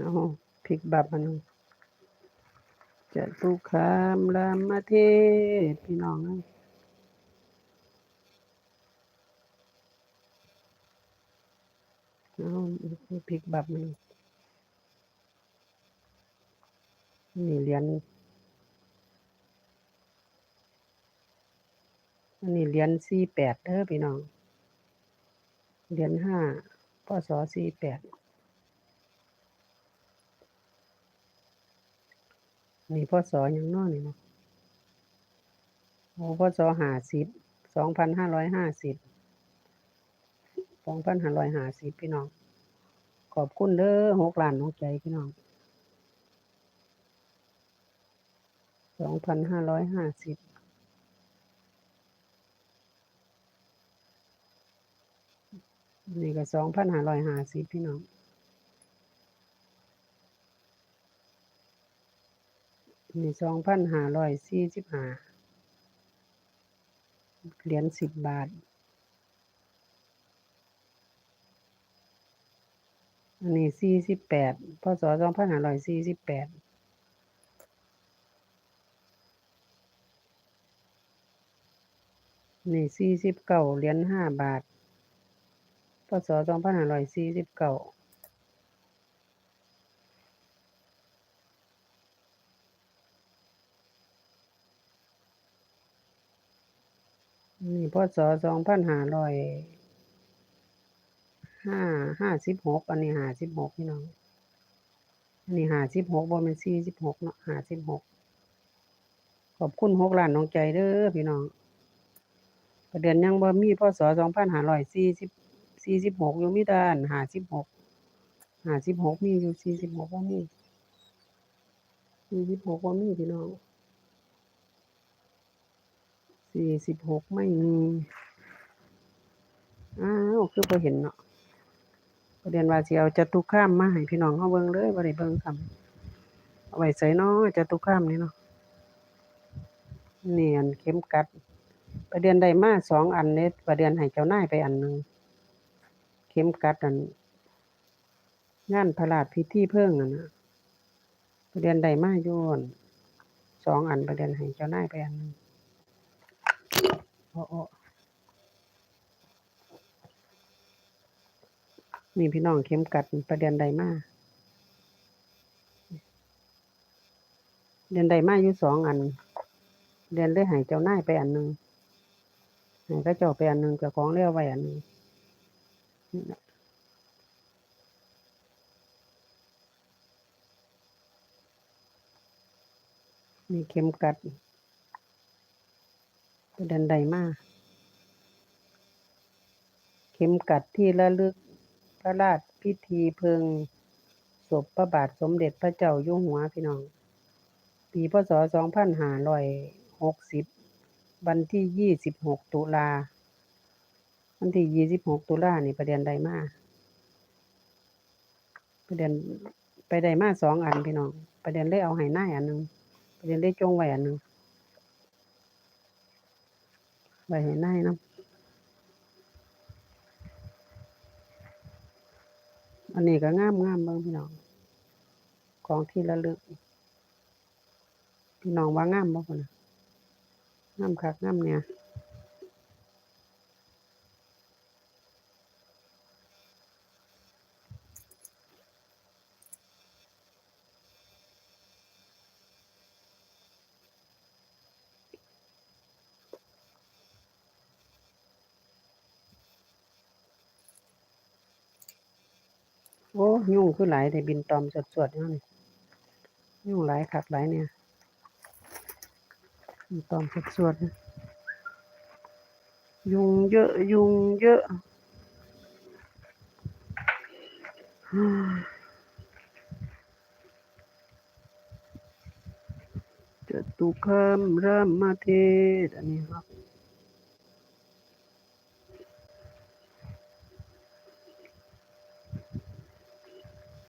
เอาพริกบับมันจะตุคามรามเทศพี่น้องเอ้ยเอาพริกบับมันนี่เหรียญอันนี้เหรียญสี่แปดเด้อพี่น้องเหรียญห้าพศสี่แปด นี่พศหยังน้อนี่เนาะโอ้พศห้าสิบสองพันห้าร้อยห้าสิบสองพันห้าร้อยห้าสิบพี่น้อง ขอบคุณเด้อหกล้านน้องใจพี่น้องสองพันห้าร้อยห้าสิบนี่ก็สองพันห้าร้อยห้าสิบพี่น้อง นี่สองพันห้าร้อยสี่สิบห้าเหรียญสิบบาท อันนี้สี่สิบแปดพศสองพันห้าร้อยสี่สิบแปดนี่สี่สิบเก้าเหรียญห้าบาทพศสองพันห้าร้อยสี่สิบเก้า นี่พศสองพันห้าร้อยห้าห้าสิบหกอันนี้ห้าสิบหกพี่น้อง อันนี้ห้าสิบหกบ่แม่นสี่สิบหกเนาะห้าสิบหกขอบคุณหกล้านน้องใจเด้อพี่น้องประเด็นยังบ่มีพศสองพันห้าร้อยสี่สิบสี่สิบหกอยู่มีแต่อันห้าสิบหกห้าสิบหกมีอยู่สี่สิบหกบ่มีสี่สิบหกบ่มีพี่น้อง สี่สิบหกไม่มี อ้าวคือบ่เห็นเนาะประเด็นว่าสิเอาจตุคามมาให้พี่น้องเฮาเบิ่งเลยบ่ได้เบิ่งคำเอาไว้ใส่เนาะจตุคามนี่เนาะเนี่อันเข็มกัด ประเด็นได้มาสองอันเด้ประเด็นให้เจ้านายไปอันหนึ่งเข็มกัดอันงานพระราชพิธีเพิ่งนั่นนะประเด็นได้มาอยู่อั่นสองอันประเด็นให้เจ้านายไปอันหนึง นี่พี่น้องเข็มกัดประเด็นใดมาเดือนใดมาอยู่สองอัน เดือนได้ให้เจ้านาไปอันหนึ่งห้เขาเจ้าไปอันหนึ่งเจ้าของเรียกไว้อันหนึงนี่น่ะนี่เข็มกัด ด็นใดมาเข็มกัดที่ระลึกพระราชพิธีเพลิงศพพระบาทสมเด็จพระเจ้าอยู่หัวพี่น้อง ปีพศสองพันห้าร้อยหกสิบวันที่ยี่สิบหกตุลา วันที่ยี่สิบหกตุลานี่ประเด็นใดมาประเด็นไปได้มาสองอันพี่น้อง ประเด็นเลยเอาให้นาอันหนึ่งประเด็นเลยจงไว้อันหนึ่ง ไว้ให้นายนำอันนี้ก็งามงามเบิ้งพี่น้อง ของที่ระลึก พี่น้องว่างามบ่พุ่นะงามคักงามเนี่ย โอ้ยุ่งคือหลายแต่บินตอมสวดๆอยู่นี่ยุ่งหลายคักหลายเนี่ยบินตอมสวดๆนะยุงเยอะ ยุ่งเยอะจตุคามรามเทศอันนี้ครับ